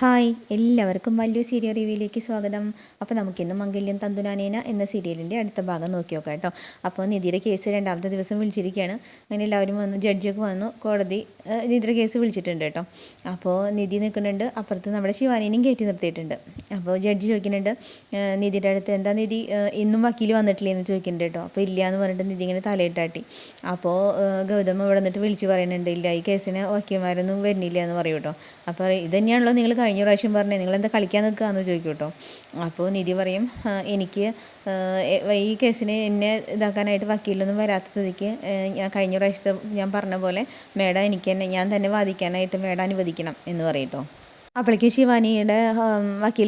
Hi എല്ലാവർക്കും വലിയ serial റിവ്യൂയിലേക്ക് സ്വാഗതം. അപ്പോൾ നമുക്കിന്ന് മംഗല്യം തന്തുനാനേന എന്ന സീരിയലിന്റെ അടുത്ത ഭാഗം നോക്കി നോക്കാം കേട്ടോ. അപ്പോൾ നിധിയുടെ കേസ് രണ്ടാമത്തെ ദിവസം വിളിച്ചിരിക്കുകയാണ്. അങ്ങനെ എല്ലാവരും വന്നു ജഡ്ജൊക്കെ വന്നു കോടതി നിധിയുടെ കേസ് വിളിച്ചിട്ടുണ്ട് കേട്ടോ. അപ്പോൾ നിധി നിൽക്കുന്നുണ്ട് അപ്പുറത്ത് നമ്മുടെ ശിവാനിനെയും കയറ്റി നിർത്തിയിട്ടുണ്ട്. അപ്പോൾ ജഡ്ജി ചോദിക്കുന്നുണ്ട് നിധിയുടെ അടുത്ത് എന്താ നിധി ഇന്നും വക്കീൽ വന്നിട്ടില്ലേ എന്ന് ചോദിക്കുന്നുണ്ട് കേട്ടോ. അപ്പോൾ ഇല്ല എന്ന് പറഞ്ഞിട്ട് നിധി ഇങ്ങനെ തലയിട്ടാട്ടി. അപ്പോൾ ഗൗതം ഇവിടെ നിന്നിട്ട് വിളിച്ച് പറയുന്നുണ്ട് ഇല്ല ഈ കേസിന് വക്കീൽമാരൊന്നും വരുന്നില്ല എന്ന് പറയും കേട്ടോ. അപ്പോൾ ഇത് നിങ്ങൾ കഴിഞ്ഞ പ്രാവശ്യം പറഞ്ഞേ നിങ്ങൾ എന്താ കളിക്കാൻ നിൽക്കുകയെന്ന് ചോദിക്കും കേട്ടോ അപ്പോൾ നിധി പറയും "ആ, എനിക്ക് ഈ കേസിന് എന്നെ ഇതാക്കാനായിട്ട് വക്കീലൊന്നും വരാത്ത സ്ഥിതിക്ക് ഞാൻ കഴിഞ്ഞ പ്രാവശ്യത്തെ ഞാൻ പറഞ്ഞ പോലെ മേഡം എനിക്ക് തന്നെ ഞാൻ തന്നെ വാദിക്കാനായിട്ട് മേഡം അനുവദിക്കണം എന്ന് പറയും കേട്ടോ അപ്പോഴേക്ക് ശിവാനിയുടെ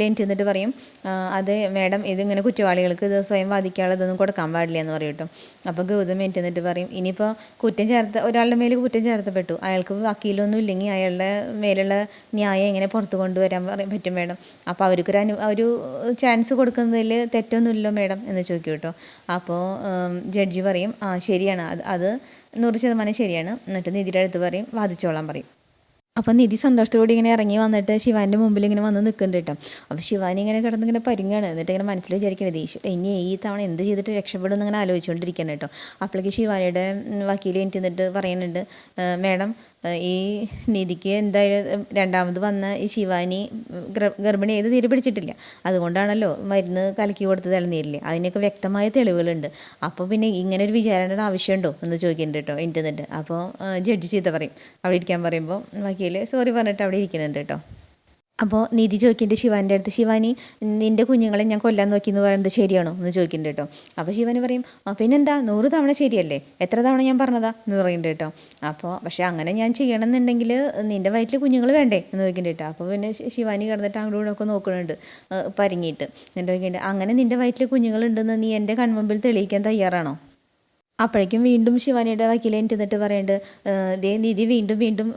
എനിക്ക് എന്നിട്ട് പറയും "ആ, അത് മാഡം ഇതിങ്ങനെ കുറ്റവാളികൾക്ക് ഇത് സ്വയം വാദിക്കാനുള്ളതൊന്നും കൊടുക്കാൻ പാടില്ല എന്ന് പറയും കേട്ടോ. അപ്പോൾ ഗൗതം എന്നിട്ട് പറയും ഇനിയിപ്പോൾ കുറ്റം ചേർത്ത ഒരാളുടെ മേൽ കുറ്റം ചേർത്തപ്പെട്ടു. അയാൾക്ക് വക്കീലൊന്നും ഇല്ലെങ്കിൽ അയാളുടെ മേലുള്ള ന്യായം എങ്ങനെ പുറത്തു കൊണ്ടുവരാൻ പറയും പറ്റും മാഡം? അപ്പോൾ അവർക്കൊരു അനു ഒരു ചാൻസ് കൊടുക്കുന്നതിൽ തെറ്റൊന്നുമില്ലല്ലോ മാഡം? എന്ന് ചോദിക്കും കേട്ടോ. അപ്പോൾ ജഡ്ജി പറയും ആ ശരിയാണ്. അത് അത് നൂറ് ശതമാനം ശരിയാണ്. എന്നിട്ട് നിധിയുടെ അടുത്ത് പറയും വാദിച്ചോളാൻ പറയും. അപ്പം നിധി സന്തോഷത്തോടെ ഇങ്ങനെ ഇറങ്ങി വന്നിട്ട് ശിവാന്റെ മുമ്പിൽ ഇങ്ങനെ വന്ന് നിൽക്കുന്നുണ്ട് കേട്ടോ. അപ്പോൾ ശിവാനി ഇങ്ങനെ കിടന്ന് ഇങ്ങനെ പരിങ്ങാണ്. എന്നിട്ട് ഇങ്ങനെ മനസ്സിൽ വിചാരിക്കണത് ഈശോ ഇനി ഈ തവണ എന്ത് ചെയ്തിട്ട് രക്ഷപ്പെടും എന്നിങ്ങനെ ആലോചിച്ചുകൊണ്ടിരിക്കണം കേട്ടോ. അപ്പോഴേക്ക് ശിവാനിയുടെ വക്കീൽ എനിക്ക് നിന്നിട്ട് പറയുന്നുണ്ട് "ഏഹ്, മേഡം ഈ നിധിക്ക് എന്തായാലും രണ്ടാമത് വന്ന ഈ ശിവാനി ഗർഭിണി ഏത് തീരെ പിടിച്ചിട്ടില്ല. അതുകൊണ്ടാണല്ലോ മരുന്ന് കലക്കി കൊടുത്തത് ഇളനീരില്ലേ അതിനൊക്കെ വ്യക്തമായ തെളിവുകളുണ്ട്. അപ്പോൾ പിന്നെ ഇങ്ങനെ ഒരു വിചാരണയുടെ ആവശ്യമുണ്ടോ എന്ന് ചോദിക്കുന്നുണ്ട് കേട്ടോ ഇന്റർനെറ്റ് അപ്പോൾ ജഡ്ജ് ചീത്ത പറയും. അവിടെ ഇരിക്കാൻ പറയുമ്പോൾ വക്കീൽ സോറി പറഞ്ഞിട്ട് അവിടെ ഇരിക്കുന്നുണ്ട് കേട്ടോ. അപ്പോൾ നിധി ചോദിക്കുന്നുണ്ട് ശിവാന്റെ അടുത്ത് ശിവാനി നിന്റെ കുഞ്ഞുങ്ങളെ ഞാൻ കൊല്ലാൻ നോക്കി എന്ന് പറയുന്നത് ശരിയാണോ? എന്ന് ചോദിക്കുന്നുണ്ട് കേട്ടോ. അപ്പോൾ ശിവാനി പറയും "ആ, പിന്നെന്താ? നൂറ് തവണ ശരിയല്ലേ? എത്ര തവണ ഞാൻ പറഞ്ഞതാ? എന്ന് പറയുന്നുണ്ട് കേട്ടോ. അപ്പോൾ പക്ഷേ അങ്ങനെ ഞാൻ ചെയ്യണമെന്നുണ്ടെങ്കിൽ നിന്റെ വയറ്റിൽ കുഞ്ഞുങ്ങൾ വേണ്ടേ? എന്ന് ചോദിക്കുന്നുണ്ട് കേട്ടോ. അപ്പോൾ പിന്നെ ശിവാനി കിടന്നിട്ട് അങ്ങോട്ടും ഒക്കെ നോക്കുന്നുണ്ട് പരിങ്ങിയിട്ട്. എന്നിട്ട് ചോദിക്കുന്നുണ്ട് അങ്ങനെ നിന്റെ വയറ്റിൽ കുഞ്ഞുങ്ങളുണ്ടെന്ന് നീ എന്റെ കൺമുമ്പിൽ തെളിയിക്കാൻ തയ്യാറാണോ? അപ്പോഴേക്കും വീണ്ടും ശിവാനിയുടെ വക്കീലെ എന്നിട്ട് പറയുന്നുണ്ട് ദേ നിധി വീണ്ടും വീണ്ടും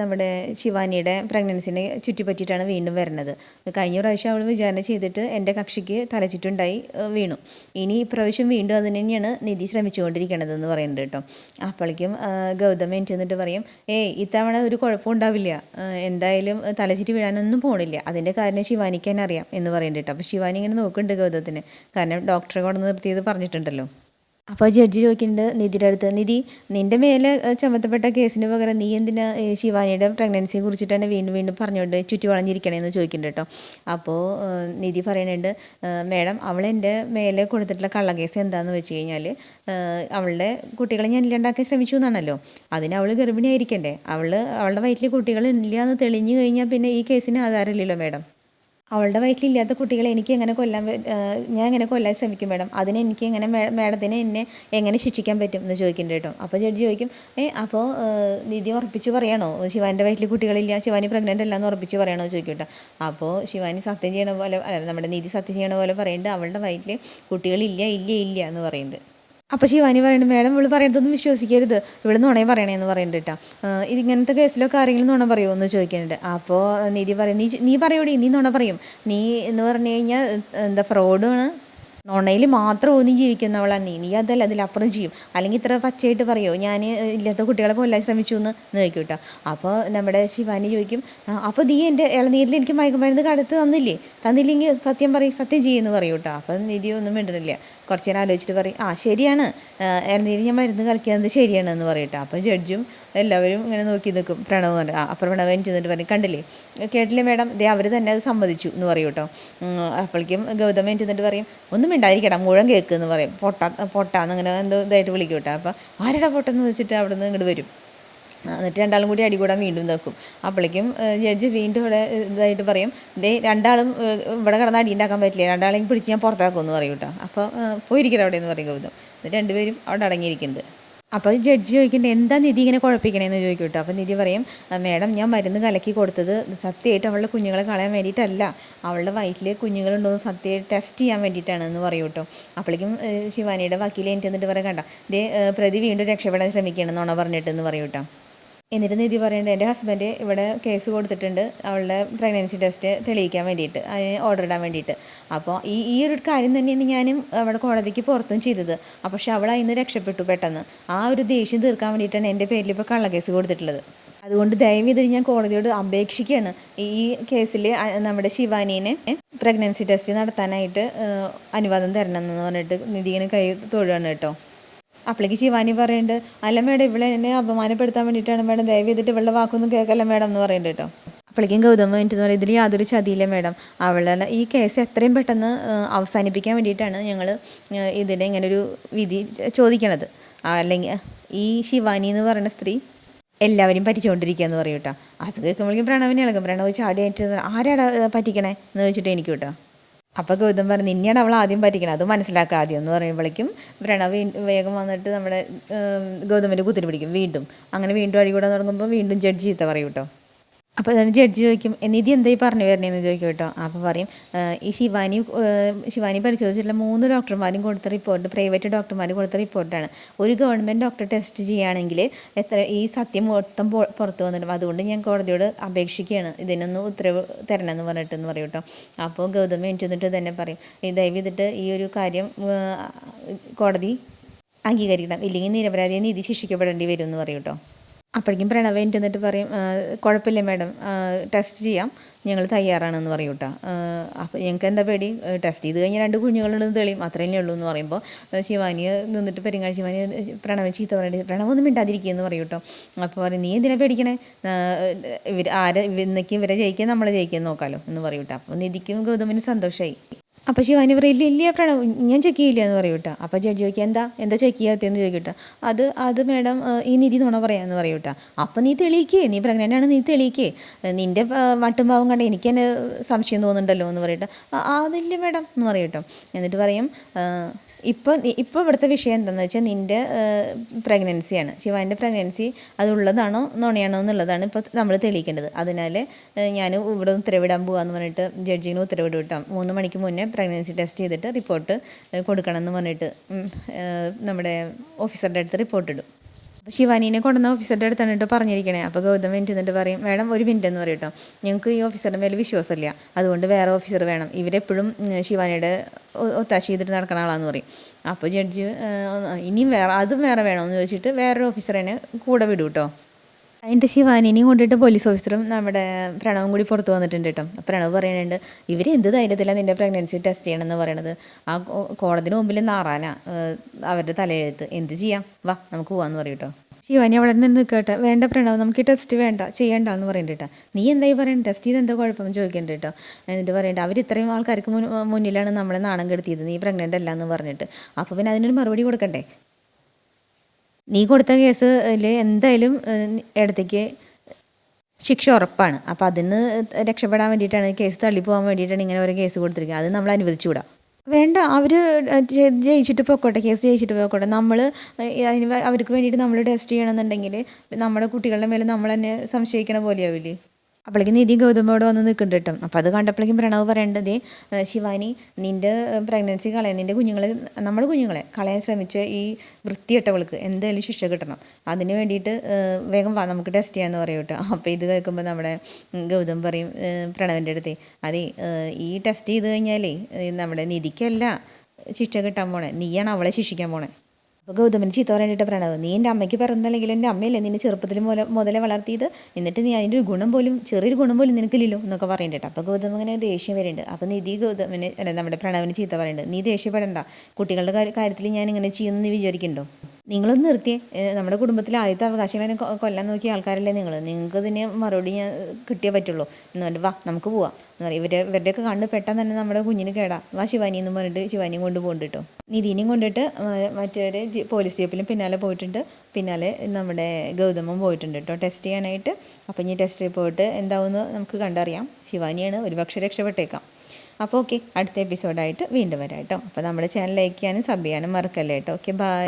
നമ്മുടെ ശിവാനിയുടെ പ്രഗ്നൻസിനെ ചുറ്റിപ്പറ്റിയിട്ടാണ് വീണ്ടും വരുന്നത്. കഴിഞ്ഞ പ്രാവശ്യം അവൾ വിചാരണ ചെയ്തിട്ട് എന്റെ കക്ഷിക്ക് തലച്ചിട്ടുണ്ടായി വീണു. ഇനി ഇപ്രാവശ്യം വീണ്ടും അതിന് തന്നെയാണ് നിധി ശ്രമിച്ചുകൊണ്ടിരിക്കുന്നത് എന്ന് പറയുന്നുണ്ട് കേട്ടോ. അപ്പോഴേക്കും ഗൗതം എന്നിട്ട് പറയും ഏയ് ഇത്തവണ ഒരു കുഴപ്പം ഉണ്ടാവില്ല. എന്തായാലും തലച്ചിട്ട് വീഴാനൊന്നും പോണില്ല. അതിന്റെ കാരണം ശിവാനിക്ക് തന്നെ അറിയാം എന്ന് പറയുന്നുണ്ട് കേട്ടോ. അപ്പോൾ ശിവാനി ഇങ്ങനെ നോക്കുന്നുണ്ട് ഗൗതത്തിന്. കാരണം ഡോക്ടറെ കൊണ്ട് നിർത്തിയത് പറഞ്ഞിട്ടുണ്ടല്ലോ. അപ്പോൾ ജഡ്ജി ചോദിക്കുന്നുണ്ട് നിധിയുടെ അടുത്ത് നിധി നിന്റെ മേലെ ചുമത്തപ്പെട്ട കേസിന് പകരം നീ എന്തിനാ ശിവാനിയുടെ പ്രഗ്നൻസിയെ തന്നെ വീണ്ടും വീണ്ടും പറഞ്ഞുകൊണ്ട് ചുറ്റി വളഞ്ഞിരിക്കണേന്ന് ചോദിക്കുന്നുണ്ട് കേട്ടോ. അപ്പോൾ നിധി പറയുന്നുണ്ട് മേഡം അവൾ എന്റെ മേലെ കൊടുത്തിട്ടുള്ള കള്ളക്കേസ് എന്താണെന്ന് വെച്ച് കഴിഞ്ഞാൽ അവളുടെ കുട്ടികളെ ഞാൻ ഇല്ലാണ്ടാക്കാൻ ശ്രമിച്ചു എന്നാണല്ലോ. അതിന് അവൾ ഗർഭിണിയായിരിക്കണ്ടേ? അവൾ അവളുടെ വയറ്റിൽ കുട്ടികൾ ഇല്ല എന്ന് തെളിഞ്ഞു കഴിഞ്ഞാൽ പിന്നെ ഈ കേസിന് ആധാരമില്ലല്ലോ മേഡം. അവളുടെ വയറ്റിലില്ലാത്ത കുട്ടികളെ എനിക്ക് എങ്ങനെ കൊല്ലാൻ ഞാൻ എങ്ങനെ കൊല്ലാൻ ശ്രമിക്കും മാഡം? അതിനെ എനിക്ക് എങ്ങനെ മേഡത്തിനെ എന്നെ എങ്ങനെ ശിക്ഷിക്കാൻ പറ്റും എന്ന് ചോദിക്കുന്നുണ്ട് കേട്ടോ. അപ്പോൾ ജഡ്ജി ചോദിക്കും ഏ അപ്പോൾ നിധി ഉറപ്പിച്ച് പറയണോ? ശിവാന്റെ വയറ്റിൽ കുട്ടികളില്ല ശിവാനി പ്രഗ്നന്റ് അല്ല എന്ന് ഉറപ്പിച്ച് പറയണോ? ചോദിക്കും കേട്ടോ. അപ്പോൾ ശിവാനി സത്യം ചെയ്യണ പോലെ അല്ല നമ്മുടെ നിധി സത്യം ചെയ്യണ പോലെ പറയുന്നുണ്ട് അവളുടെ വയറ്റിൽ കുട്ടികളില്ല ഇല്ല ഇല്ല എന്ന് പറയുന്നുണ്ട് അപ്പോൾ ശിവാനി പറയുന്നത് മേഡം ഇവൾ പറയുന്നതൊന്നും വിശ്വസിക്കരുത്. ഇവൾ നുണയെ പറയണേന്ന് പറയുന്നുണ്ട് കേട്ടോ ഇതിങ്ങനത്തെ കേസിലോ കാര്യങ്ങളും നുണ പറയുമോ എന്ന് ചോദിക്കുന്നുണ്ട് അപ്പോൾ നിധി പറയും. നീ നീ പറയൂടി നീ നുണ പറയും. നീ എന്ന് പറഞ്ഞു കഴിഞ്ഞാൽ എന്താ ഫ്രോഡാണ്? നുണയിൽ മാത്രം ഊന്നി ജീവിക്കുന്നവളാണ് നീ. നീ അതല്ല അതിലപ്പുറം ചെയ്യും. അല്ലെങ്കിൽ ഇത്ര പച്ചയായിട്ട് പറയുമോ ഞാൻ ഇല്ലാത്ത കുട്ടികളെ കൊല്ലാൻ ശ്രമിച്ചു എന്ന് നോക്കി കേട്ടോ അപ്പോൾ നമ്മുടെ ശിവാനി ചോദിക്കും അപ്പോൾ നീ എന്റെ ഇളനീരിൽ എനിക്ക് മയക്കുമരുന്ന് കടത്ത് തന്നില്ലേ? തന്നില്ലെങ്കിൽ സത്യം പറയും സത്യം ചെയ്യുമെന്ന് പറയും കേട്ടോ അപ്പോൾ നിധി ഒന്നും വേണ്ടിയില്ല കുറച്ച് നേരം ആലോചിച്ചിട്ട് പറയും ആ ശരിയാണ്. ഇളനീരിൽ ഞാൻ മരുന്ന് കളിക്കുന്നത് ശരിയാണ് എന്ന് പറയും കേട്ടോ അപ്പോൾ ജഡ്ജും എല്ലാവരും ഇങ്ങനെ നോക്കി നിൽക്കും. പ്രണവ് പറഞ്ഞു ആ അപ്പോൾ പ്രണവ് ചെന്നിട്ട് പറഞ്ഞു കണ്ടില്ലേ? കേട്ടില്ലേ മേഡം? ദേ അവർ തന്നെ അത് സമ്മതിച്ചു എന്ന് പറയും കേട്ടോ. അപ്പോഴേക്കും ഗൗതമ ചെന്നിട്ട് പറയും ഒന്നും മിണ്ടായിരിക്കടാ മുഴം കേക്ക് എന്ന് പറയും. പൊട്ട പൊട്ടാന്ന് ഇങ്ങനെ എന്തോ ഇതായിട്ട് വിളിക്കും കേട്ടോ. അപ്പോൾ ആരുടെ പൊട്ടെന്ന് വെച്ചിട്ട് അവിടെ നിന്ന് ഇങ്ങോട്ട് വരും. എന്നിട്ട് രണ്ടാളും കൂടി അടികൂടാൻ വീണ്ടും നിൽക്കും. അപ്പോഴേക്കും ജഡ്ജ് വീണ്ടും ഇവിടെ ഇതായിട്ട് പറയും ദേ രണ്ടാളും ഇവിടെ കിടന്ന് അടി ഉണ്ടാക്കാൻ പറ്റില്ല? രണ്ടാളെയും പിടിച്ച് ഞാൻ പുറത്താക്കും എന്ന് പറയും കേട്ടോ. അപ്പോൾ പോയിരിക്കട്ടെ അവിടെ എന്ന് പറയും ഗൗതം. എന്നിട്ട് രണ്ടുപേരും അവിടെ അടങ്ങിയിരിക്കുന്നുണ്ട്. അപ്പോൾ ജഡ്ജി ചോദിക്കട്ടെ എന്താ നിധി ഇങ്ങനെ കുഴപ്പിക്കണേന്ന് ചോദിക്കും കേട്ടോ അപ്പോൾ നിധി പറയും "ആ, മേഡം ഞാൻ മരുന്ന് കലക്കി കൊടുത്തത് സത്യമായിട്ട് അവളുടെ കുഞ്ഞുങ്ങളെ കളയാൻ വേണ്ടിയിട്ടല്ല. അവളുടെ വയറ്റിൽ കുഞ്ഞുങ്ങളുണ്ടോ എന്ന് സത്യമായിട്ട് ടെസ്റ്റ് ചെയ്യാൻ വേണ്ടിയിട്ടാണ് എന്ന് പറയും കേട്ടോ അപ്പോഴേക്കും ശിവാനിയുടെ വക്കീൽ എനിക്ക് എന്നിട്ട് പറയാം കണ്ട ദേ പ്രതി വീണ്ടും രക്ഷപ്പെടാൻ ശ്രമിക്കണം എന്നാണോ പറഞ്ഞിട്ടെന്ന് പറയും കേട്ടോ എന്നിട്ട് നിധി പറയുന്നുണ്ട് എന്റെ ഹസ്ബൻഡ് ഇവിടെ കേസ് കൊടുത്തിട്ടുണ്ട് അവളുടെ പ്രഗ്നൻസി ടെസ്റ്റ് തെളിയിക്കാൻ വേണ്ടിയിട്ട് അതിന് ഓർഡർ ഇടാൻ വേണ്ടിയിട്ട്. അപ്പോൾ ഈ ഈ ഒരു കാര്യം തന്നെയാണ് ഞാനും അവിടെ കോടതിക്ക് പുറത്തും ചെയ്തത്. അപ്പോൾ പക്ഷെ അവൾ അതിന് രക്ഷപ്പെട്ടു പെട്ടെന്ന്. ആ ഒരു ദേഷ്യം തീർക്കാൻ വേണ്ടിയിട്ടാണ് എന്റെ പേരിൽ ഇപ്പോൾ കള്ളക്കേസ് കൊടുത്തിട്ടുള്ളത്. അതുകൊണ്ട് ദയവ് ഇതിന് ഞാൻ കോടതിയോട് അപേക്ഷിക്കുകയാണ്. ഈ കേസിൽ നമ്മുടെ ശിവാനീനെ പ്രഗ്നൻസി ടെസ്റ്റ് നടത്താനായിട്ട് അനുവാദം തരണം എന്ന് പറഞ്ഞിട്ട് നിധിങ്ങനെ കൈ തൊഴുകയാണ് കേട്ടോ. അപ്പോഴേക്ക് ശിവാനി പറയുന്നുണ്ട് അല്ല മേഡം ഇവിടെ എന്നെ അപമാനപ്പെടുത്താൻ വേണ്ടിയിട്ടാണ് മേഡം ദയവ് ചെയ്തിട്ട് ഇവളുടെ വാക്കൊന്നും കേൾക്കല്ല മേഡം എന്ന് പറയുന്നുണ്ട് കേട്ടോ. അപ്പോഴേക്കും വേണ്ടി എന്ന് പറയും ഇതിൽ യാതൊരു ചതിയില്ല മേഡം. അവളെ ഈ കേസ് എത്രയും പെട്ടെന്ന് അവസാനിപ്പിക്കാൻ വേണ്ടിയിട്ടാണ് ഞങ്ങൾ ഇതിനെ ഇങ്ങനെ ഒരു വിധി ചോദിക്കണത്. അല്ലെങ്കിൽ ഈ ശിവാനി എന്ന് പറയുന്ന സ്ത്രീ എല്ലാവരും പറ്റിച്ചുകൊണ്ടിരിക്കുക എന്ന് പറയും കേട്ടോ. അത് കേൾക്കുമ്പോഴേക്കും പ്രണവിനെ ഇളകും പ്രണവ് ചാടിയായിട്ട് ആരാടാ പറ്റിക്കണേ എന്ന് വെച്ചിട്ട് എനിക്ക് കേട്ടോ. അപ്പോൾ ഗൗതം പറഞ്ഞു നിന്നെയാണ് അവൾ ആദ്യം പറ്റിക്കണം. അത് മനസ്സിലാക്കുക. ആദ്യം എന്ന് പറയുമ്പോഴേക്കും പ്രണവ് വേഗം വന്നിട്ട് നമ്മുടെ ഗൗതമിന്റെ കുത്തിരി പിടിക്കും. വീണ്ടും. അങ്ങനെ വീണ്ടും അടികൂടാൻ തുടങ്ങുമ്പോൾ വീണ്ടും ജഡ്ജ് ചീത്ത പറയും കേട്ടോ. അപ്പോൾ അതിന് ജഡ്ജി ചോദിക്കും "എ, നിധി എന്തായി പറഞ്ഞു വരണേന്ന് ചോദിക്കും കേട്ടോ. അപ്പോൾ പറയും ഈ ശിവാനി ശിവാനി പരിശോധിച്ചിട്ടുള്ള മൂന്ന് ഡോക്ടർമാരും കൊടുത്ത റിപ്പോർട്ട് പ്രൈവറ്റ് ഡോക്ടർമാർ കൊടുത്ത റിപ്പോർട്ടാണ്. ഒരു ഗവൺമെന്റ് ഡോക്ടർ ടെസ്റ്റ് ചെയ്യുകയാണെങ്കിൽ എത്ര ഈ സത്യം മൊത്തം പുറത്ത് വന്നിട്ടും അതുകൊണ്ട് ഞാൻ കോടതിയോട് അപേക്ഷിക്കുകയാണ്. ഇതിനൊന്ന് ഉത്തരവ് തരണമെന്ന് പറഞ്ഞിട്ടെന്ന് പറയും കേട്ടോ. അപ്പോൾ ഗൗതം എനിക്ക് തന്നെ പറയും "ഈ ദയവ് ചെയ്തിട്ട് ഈ ഒരു കാര്യം കോടതി അംഗീകരിക്കണം. ഇല്ലെങ്കിൽ നിരപരാധിയെ നീതി ശിക്ഷിക്കപ്പെടേണ്ടി വരും എന്ന് പറയും കേട്ടോ. അപ്പോഴേക്കും പ്രണവ് എന്നിട്ട് പറയും "ആ, കുഴപ്പമില്ല മാഡം ടെസ്റ്റ് ചെയ്യാം. ഞങ്ങൾ തയ്യാറാണെന്ന് പറയും കേട്ടോ. അപ്പോൾ ഞങ്ങൾക്ക് എന്താ പേടി? ടെസ്റ്റ് ചെയ്ത് കഴിഞ്ഞാൽ രണ്ട് കുഞ്ഞുങ്ങളുണ്ടെന്ന് തെളിയും. അത്രയല്ലേ ഉള്ളൂ എന്ന് പറയുമ്പോൾ ശിവാനി നിന്നിട്ട് പെരുങ്ങാഴ് ശിവാനി പ്രണവ് ചീത്ത പറയേണ്ടി പ്രണവ് ഒന്നും മിണ്ടാതിരിക്കുകയെന്ന് പറയും കേട്ടോ. അപ്പോൾ പറയും നീ എന്തിനാ പേടിക്കണേ? ഇവർ ആരെ ഇന്നേക്കും ഇവരെ ജയിക്കാൻ നമ്മളെ ജയിക്കാൻ നോക്കാമല്ലോ എന്ന് പറയും കേട്ടോ. അപ്പോൾ നിധിക്കും ഗൗതമിനും സന്തോഷമായി അപ്പോൾ ശിവാനി പറയും ഇല്ല ഇല്ല പ്രണവ് ഞാൻ ചെക്ക് ചെയ്യില്ല എന്ന് പറയും കേട്ടോ അപ്പോൾ ജഡ്ജി ചോദിക്കുക എന്താ എന്താ ചെക്ക് ചെയ്യാത്തതെന്ന് ചോദിക്കും കേട്ടോ അത് അത് മാഡം ഈ നിധി നുണ പറയാമെന്ന് പറയും കേട്ടോ അപ്പം നീ തെളിയിക്കേ നീ പ്രഗ്നന്റ് ആണ് നീ തെളിയിക്കേ. നിന്റെ വട്ടും പാവം കണ്ട എനിക്ക് തന്നെ സംശയം തോന്നുന്നുണ്ടല്ലോ എന്ന് പറയട്ടെ അതില്ല മാഡം എന്ന് പറയും കേട്ടോ എന്നിട്ട് പറയും ഇപ്പോൾ ഇപ്പോൾ ഇവിടുത്തെ വിഷയം എന്താണെന്ന് വെച്ചാൽ നിന്റെ പ്രഗ്നൻസിയാണ് ശിവാന്റെ പ്രഗ്നൻസി അതുള്ളതാണോ നുണയാണോ എന്നുള്ളതാണ് ഇപ്പോൾ നമ്മൾ തെളിയിക്കേണ്ടത്. അതിനാൽ ഞാൻ ഇവിടെ ഉത്തരവിടാൻ പോകാമെന്ന് പറഞ്ഞിട്ട് ജഡ്ജിന് ഉത്തരവിട് വിട്ടാം മൂന്ന് മണിക്ക് മുന്നേ പ്രഗ്നൻസി ടെസ്റ്റ് ചെയ്തിട്ട് റിപ്പോർട്ട് കൊടുക്കണം എന്ന് പറഞ്ഞിട്ട് നമ്മുടെ ഓഫീസറുടെ അടുത്ത് റിപ്പോർട്ട് ഇടും. ശിവാനീനെ കൊണ്ടുവന്ന ഓഫീസറുടെ അടുത്താണ് കേട്ടോ പറഞ്ഞിരിക്കണേ. അപ്പോൾ ഗൗതം മിനിറ്റ് എന്നിട്ട് പറയും മേഡം ഒരു മിനിറ്റ് എന്ന് പറയും കേട്ടോ ഞങ്ങൾക്ക് ഈ ഓഫീസറുടെ മേലെ വിശ്വാസമില്ല. അതുകൊണ്ട് വേറെ ഓഫീസർ വേണം. ഇവരെപ്പോഴും ശിവാനിയുടെ ഒത്താശ ചെയ്തിട്ട് നടക്കണ ആളാന്ന് പറയും. അപ്പോൾ ജഡ്ജ് ഇനിയും വേറെ അതും വേറെ വേണമെന്ന് ചോദിച്ചിട്ട് വേറൊരു ഓഫീസറിനെ കൂടെ വിടും കേട്ടോ അതിന്റെ ശിവാനിനെയും കൊണ്ടിട്ട് പോലീസ് ഓഫീസറും നമ്മുടെ പ്രണവും കൂടി പുറത്ത് വന്നിട്ടുണ്ട് കേട്ടോ. പ്രണവ് പറയുന്നുണ്ട് ഇവർ എന്ത് ധൈര്യത്തിലാണ് നിന്റെ പ്രഗ്നൻസി ടെസ്റ്റ് ചെയ്യണമെന്ന് പറയണത്? ആ കോടതിന് മുമ്പിൽ നാറാനാ അവരുടെ തലയെഴുത്ത്. എന്ത് ചെയ്യാം? വാ നമുക്ക് പോവാന്ന് പറയും കേട്ടോ ശിവാനി അവിടെ നിന്ന് നിൽക്കട്ടെ വേണ്ട പ്രണവ് നമുക്ക് ഈ ടെസ്റ്റ് വേണ്ട ചെയ്യണ്ട എന്ന് പറയണ്ട നീ എന്തായി പറയുന്നത് ടെസ്റ്റ് ചെയ്ത് എന്താ കുഴപ്പം? ചോദിക്കണ്ട കേട്ടോ. എന്നിട്ട് പറയണ്ട അവർ ഇത്രയും ആൾക്കാർക്ക് മുന്നിലാണ് നമ്മളെ നാണം കെടുത്തിയത്. നീ പ്രഗ്നന്റ് അല്ല എന്ന് പറഞ്ഞിട്ട്. അപ്പോൾ പിന്നെ അതിനൊരു മറുപടി കൊടുക്കണ്ടേ? നീ കൊടുത്ത കേസിൽ എന്തായാലും ഇടത്തേക്ക് ശിക്ഷ ഉറപ്പാണ്. അപ്പോൾ അതിന് രക്ഷപ്പെടാൻ വേണ്ടിയിട്ടാണ് കേസ് തള്ളിപ്പോകാൻ വേണ്ടിയിട്ടാണ് ഇങ്ങനെ ഒരു കേസ് കൊടുത്തിരിക്കുക അത് നമ്മൾ അനുവദിച്ചുകൂടാ വേണ്ട അവർ ജയിച്ചിട്ട് പോയിക്കോട്ടെ കേസ് ജയിച്ചിട്ട് പോയിക്കോട്ടെ നമ്മൾ അതിന് അവർക്ക് വേണ്ടിയിട്ട് നമ്മൾ ടെസ്റ്റ് ചെയ്യണമെന്നുണ്ടെങ്കിൽ നമ്മുടെ കുട്ടികളുടെ മേലെ നമ്മൾ തന്നെ സംശയിക്കണ പോലെയാവില്ലേ? അപ്പോഴേക്കും നിധി ഗൗതമോട് വന്ന് നിൽക്കുന്നുണ്ട് കേട്ടോ. അപ്പോൾ അത് കണ്ടപ്പോഴേക്കും പ്രണവ് പറയേണ്ടത് ശിവാനി നിന്റെ പ്രഗ്നൻസി കളയാൻ നിന്റെ കുഞ്ഞുങ്ങളെ നമ്മുടെ കുഞ്ഞുങ്ങളെ കളയാൻ ശ്രമിച്ച ഈ വൃത്തിയിട്ടവൾക്ക് എന്തായാലും ശിക്ഷ കിട്ടണം. അതിന് വേണ്ടിയിട്ട് വേഗം വാ നമുക്ക് ടെസ്റ്റ് ചെയ്യാമെന്ന് പറയും കേട്ടോ. അപ്പോൾ ഇത് കേൾക്കുമ്പോൾ നമ്മുടെ ഗൗതം പറയും പ്രണവിന്റെ അടുത്ത് അതെ ഈ ടെസ്റ്റ് ചെയ്ത് കഴിഞ്ഞാലേ നമ്മുടെ നിധിക്കല്ല ശിക്ഷ കിട്ടാൻ പോണേ. നീയാണ് അവളെ ശിക്ഷിക്കാൻ പോണേ. അപ്പോൾ ഗൗതമന് ചീത്ത പറയാനായിട്ട് പറയണത് നീ എന്റെ അമ്മയ്ക്ക് പിറന്നല്ലെങ്കിൽ എന്റെ അമ്മയല്ലേ നിന്നെ ചെറുപ്പത്തിൽ മുതൽ മുതലേ വളർത്തിയത്? എന്നിട്ട് നീ അതിന്റെ ഒരു ഗുണം പോലും ചെറിയൊരു ഗുണം പോലും നിനക്കില്ലല്ലോ? എന്നൊക്കെ പറയുന്നുണ്ട് അപ്പോൾ ഗൗതം ഇങ്ങനെ ദേഷ്യം വരുന്നുണ്ട് അപ്പോൾ നിധി ഗൗതമന് നമ്മുടെ പ്രണവിന് ചീത്ത പറയുന്നുണ്ട് നീ ദേഷ്യപ്പെടണ്ട. കുട്ടികളുടെ കാര്യ- കാര്യത്തിൽ ഞാൻ ഇങ്ങനെ ചെയ്യുമെന്ന് നീ വിചാരിക്കുന്നുണ്ടോ നിങ്ങളൊന്ന് നിർത്തിയേ. നമ്മുടെ കുടുംബത്തിലെ ആദ്യത്തെ അവകാശങ്ങളെ കൊ- കൊല്ലാൻ നോക്കിയ ആൾക്കാരല്ലേ നിങ്ങൾ നിങ്ങൾക്ക് ഇതിന് മറുപടി ഞാൻ കിട്ടിയേ പറ്റുള്ളൂ. എന്ന് പറഞ്ഞിട്ട് വാ നമുക്ക് പോവാം. എന്ന് പറയും ഇവരെ ഇവരുടെയൊക്കെ കണ്ണ് പെട്ടെന്ന് തന്നെ നമ്മുടെ കുഞ്ഞിന് കേടാ. വാ ശിവാനി എന്ന് പറഞ്ഞിട്ട് ശിവാനിയും കൊണ്ട് പോകുന്നുണ്ട് കേട്ടോ നിധിനെയും കൊണ്ടിട്ട് മറ്റൊരു പോലീസ് സ്റ്റേപ്പിലും പിന്നാലെ പോയിട്ടുണ്ട്. പിന്നാലെ നമ്മുടെ ഗൗതമം പോയിട്ടുണ്ട് കേട്ടോ ടെസ്റ്റ് ചെയ്യാനായിട്ട്. അപ്പം ഇനി ടെസ്റ്റ് റിപ്പോർട്ട് എന്താവുമെന്ന് നമുക്ക് കണ്ടറിയാം. ശിവാനിയാണ് ഒരുപക്ഷെ രക്ഷപ്പെട്ടേക്കാം. അപ്പോൾ ഓക്കെ അടുത്ത എപ്പിസോഡായിട്ട് വീണ്ടും വരാം കേട്ടോ അപ്പോൾ നമ്മുടെ ചാനൽ ലൈക്ക് ചെയ്യാനും സബ് ചെയ്യാനും മറക്കല്ലേ കേട്ടോ ഓക്കെ ബൈ.